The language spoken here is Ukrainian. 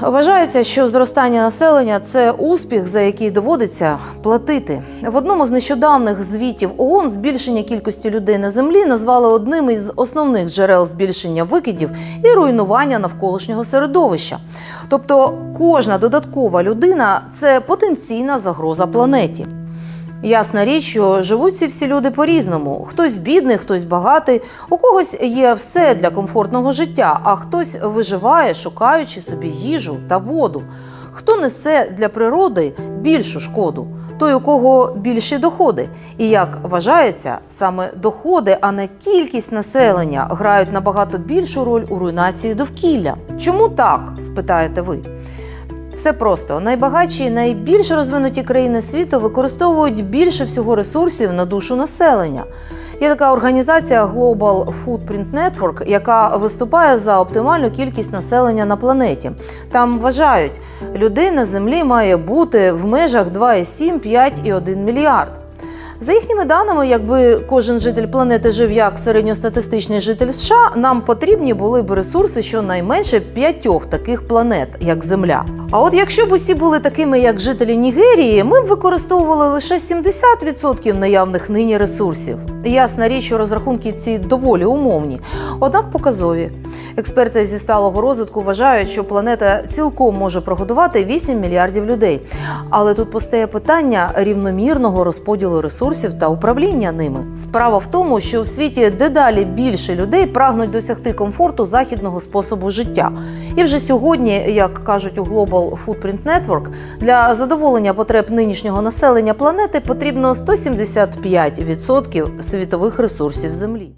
Вважається, що зростання населення це успіх, за який доводиться платити. В одному з нещодавних звітів ООН збільшення кількості людей на землі назвали одним із основних джерел збільшення викидів і руйнування навколишнього середовища. Тобто, кожна додаткова людина це потенційна загроза планеті. Ясна річ, що живуть ці всі люди по-різному. Хтось бідний, хтось багатий, у когось є все для комфортного життя, а хтось виживає, шукаючи собі їжу та воду. Хто несе для природи більшу шкоду? Той, у кого більші доходи. І як вважається, саме доходи, а не кількість населення грають набагато більшу роль у руйнації довкілля. Чому так? спитаєте ви. Все просто найбагатші і найбільш розвинуті країни світу використовують більше всього ресурсів на душу населення. Є така організація Global Footprint Network, яка виступає за оптимальну кількість населення на планеті. Там вважають, людей на землі має бути в межах 2,7, 5 і 1 мільярд. За їхніми даними, якби кожен житель планети жив як середньостатистичний житель США, нам потрібні були б ресурси щонайменше п'ятьох таких планет, як Земля. А от якщо б усі були такими, як жителі Нігерії, ми б використовували лише 70% наявних нині ресурсів. Ясна річ, що розрахунки ці доволі умовні, однак показові. Експерти зі сталого розвитку вважають, що планета цілком може прогодувати 8 мільярдів людей. Але тут постає питання рівномірного розподілу ресурсів та управління ними. Справа в тому, що в світі дедалі більше людей прагнуть досягти комфорту західного способу життя. І вже сьогодні, як кажуть у Global Footprint Network, для задоволення потреб нинішнього населення планети потрібно 175% світових ресурсів Землі.